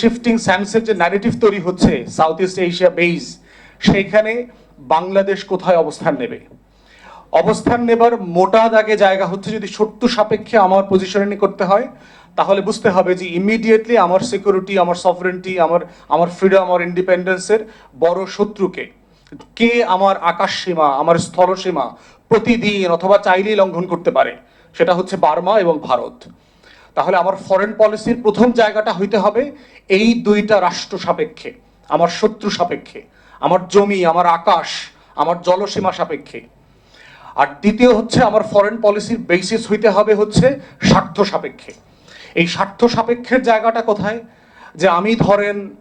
Shifting স্যান্সের যে narrative তৈরি হচ্ছে সাউথ ইস্ট এশিয়া বেইজ সেইখানে বাংলাদেশ কোথায় অবস্থান নেবে? অবস্থান নেবার মোটা দাগে জায়গা হচ্ছে যদি সত্য সাপেক্ষে আমার পজিশনিং করতে হয়, তাহলে বুঝতে হবে যে ইমিডিয়েটলি আমার সিকিউরিটি আমার সফরেন্টি আমার আমার ফ্রিডম আমার ইন্ডিপেন্ডেন্সের বড় শত্রুকে। কে আমার আকাশ সীমা, আমার স্থল সীমা প্রতিদিন অথবা চাইলেই লঙ্ঘন করতে পারে, সেটা হচ্ছে বার্মা এবং ভারত। তাহলে আমার ফরেন পলিসির প্রথম জায়গাটা হইতে হবে এই দুইটা রাষ্ট্র সাপেক্ষে, আমার শত্রু সাপেক্ষে, আমার জমি, আমার আকাশ, আমার জলসীমা সাপেক্ষে। আর দ্বিতীয় হচ্ছে আমার ফরেন পলিসির বেসিস হইতে হবে হচ্ছে স্বার্থ সাপেক্ষে। এই স্বার্থ সাপেক্ষের জায়গাটা কোথায়? যে আমি ধরেন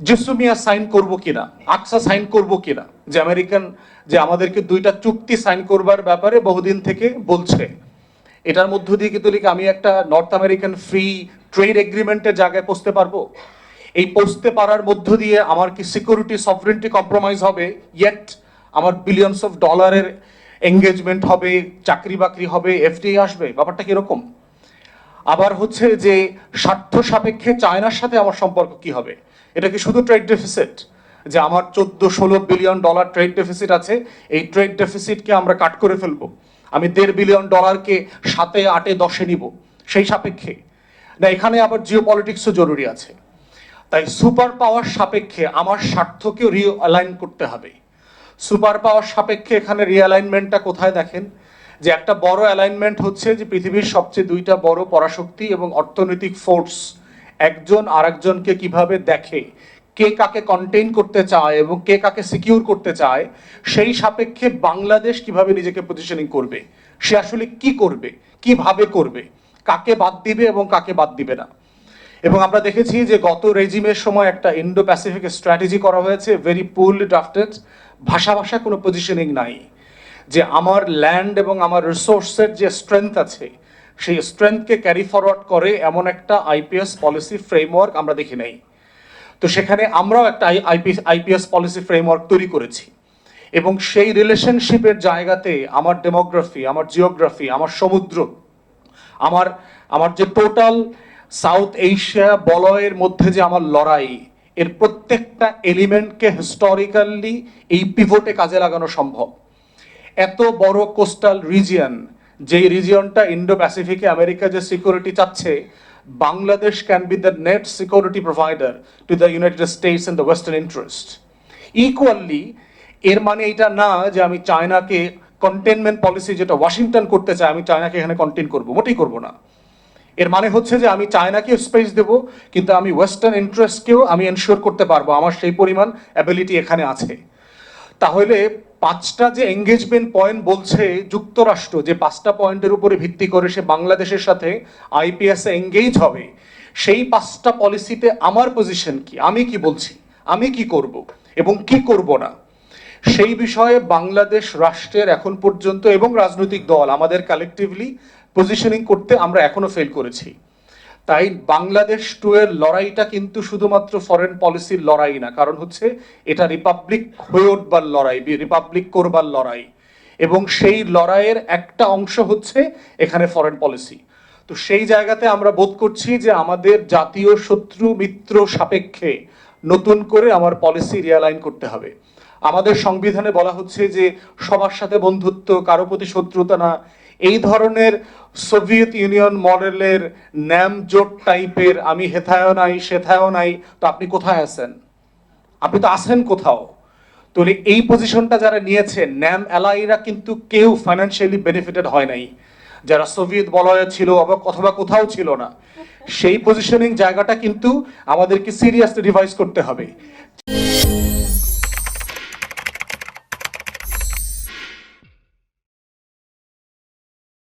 জেসুমিয়া সাইন করব কিনা, আকসা সাইন করব কিনা, যে আমেরিকান, যে আমাদেরকে দুইটা চুক্তি সাইন করবার ব্যাপারে বহুদিন থেকে বলছে। এটার মধ্য দিয়ে কি তুলি কি আমি একটা নর্থ আমেরিকান ফ্রি ট্রেড এগ্রিমেন্টের জায়গায় পৌঁছতে পারব। এই পৌঁছতে পারার মধ্য দিয়ে আমার কি সিকিউরিটি সফরেন্টি কম্প্রোমাইজ হবে? ইয়েট আমার বিলিয়নস অফ ডলারের এঙ্গেজমেন্ট হবে চাকরি বাকরি হবে এফডিআই আসবে? ব্যাপারটা কীরকম আবার হচ্ছে যে স্বার্থ সাপেক্ষে চায়নার সাথে আমার সম্পর্ক কি হবে? এটা কি শুধু ট্রেড ডেফিসিট যে আমার চোদ্দ ষোলো বিলিয়ন ডলার ট্রেড ডেফিসিট আছে, এই ট্রেড ডেফিসিটকে আমরা কাট করে ফেলব। আমি দেড় বিলিয়ন ডলারকে সাতে, আটে, দশে নিব, সেই সাপেক্ষে। না, এখানে আবার জিও পলিটিক্সও জরুরি আছে। তাই সুপার পাওয়ার সাপেক্ষে আমার স্বার্থকেও রিঅ্যালাইন করতে হবে। সুপার পাওয়ার সাপেক্ষে এখানে রিঅ্যালাইনমেন্টটা কোথায় দেখেন? যে একটা বড় অ্যালাইনমেন্ট হচ্ছে যে পৃথিবীর সবচেয়ে দুইটা বড় পরাশক্তি এবং অর্থনৈতিক ফোর্স একজন আরেকজনকে কীভাবে দেখে কে কাকে কন্টেইন করতে চায় এবং কে কাকে সিকিউর করতে চায়, সেই সাপেক্ষে বাংলাদেশ কীভাবে নিজেকে পজিশনিং করবে? সে আসলে কি করবে? কীভাবে করবে? কাকে বাদ দিবে এবং কাকে বাদ দিবে না? এবং আমরা দেখেছি যে গত রেজিমের সময় একটা ইন্ডো প্যাসিফিক স্ট্র্যাটেজি করা হয়েছে ভেরি পুল ড্রাফটেড ভাষা ভাষা কোনো পজিশনিং নাই। যে আমার ল্যান্ড এবং আমার রিসোর্সের যে স্ট্রেংথ আছে, সেই স্ট্রেংথকে ক্যারি ফরওয়ার্ড করে এমন একটা আইপিএস পলিসি ফ্রেমওয়ার্ক আমরা দেখি নাই। তো সেখানে আমরাও একটা আইপিএস আইপিএস পলিসি ফ্রেমওয়ার্ক তৈরি করেছি। এবং সেই রিলেশনশিপের জায়গাতে আমার ডেমোগ্রাফি আমার জিওগ্রাফি আমার সমুদ্র, আমার আমার যে টোটাল সাউথ এশিয়া বলয়ের মধ্যে যে আমার লড়াই, এর প্রত্যেকটা এলিমেন্টকে হিস্টোরিক্যালি এই পিভোটে কাজে লাগানো সম্ভব। এত বড় কোস্টাল রিজিয়ন যেই রিজিয়নটা ইন্ডো প্যাসিফিকে আমেরিকা যে সিকিউরিটি চাচ্ছে Bangladesh can be the net security provider to the United States and the western interest equally এর মানে এটা না যে আমি চায়নাকে কন্টেনমেন্ট পলিসি যেটা ওয়াশিংটন করতে চায়, আমি চায়নাকে এখানে কন্টেন করব, মোটেই করব না। এর মানে হচ্ছে যে আমি চায়নাকে স্পেস দেব, কিন্তু আমি ওয়েস্টার্ন ইন্টারেস্টকেও আমি এনশিওর করতে পারব, আমার সেই পরিমাণ অ্যাবিলিটি এখানে আছে। তাহলে পাঁচটা যে এঙ্গেজমেন্ট পয়েন্ট বলছে যুক্তরাষ্ট্র, যে পাঁচটা পয়েন্টের উপরে ভিত্তি করে সে বাংলাদেশের সাথে আইপিএস এঙ্গেজ হবে, সেই পাঁচটা পলিসিতে আমার পজিশন কি? আমি কি বলছি? আমি কি করব? এবং কি করব না? সেই বিষয়ে বাংলাদেশ রাষ্ট্রের এখন পর্যন্ত এবং রাজনৈতিক দল আমাদের কালেকটিভলি পজিশনিং করতে আমরা এখনও ফেল করেছি। তাই বাংলাদেশ টু এর লড়াইটা কিন্তু শুধুমাত্র ফরেন পলিসির লড়াই না, কারণ হচ্ছে এটা রিপাবলিক হয়ে উঠবার লড়াই রিপাবলিক করবার লড়াই। এবং সেই লড়াইয়ের একটা অংশ হচ্ছে এখানে ফরেন পলিসি তো সেই জায়গাতে আমরা বোধ করছি যে আমাদের জাতীয় শত্রু মিত্র সাপেক্ষে নতুন করে আমার পলিসি রিয়ালাইন করতে হবে। আমাদের সংবিধানে বলা হচ্ছে যে সবার সাথে বন্ধুত্ব, কারও প্রতি শত্রুতা না এই ধরনের সোভিয়েত ইউনিয়ন মডেলের ন্যাম জোট টাইপের আমি হেথায়ও নাই, সেথায়ও নাই, তো আপনি কোথায় আছেন? আপনি তো আছেন কোথাও? তো এই পজিশনটা যারা নিয়েছে ন্যাম অ্যালাইরা কিন্তু কেউ ফাইন্যান্সিয়ালি বেনিফিটেড হয় নাই। যারা সোভিয়েত বলয়ে ছিল অথবা কোথাও ছিল না। সেই পজিশনিং জায়গাটা কিন্তু আমাদেরকে সিরিয়াসলি রিভাইজ করতে হবে।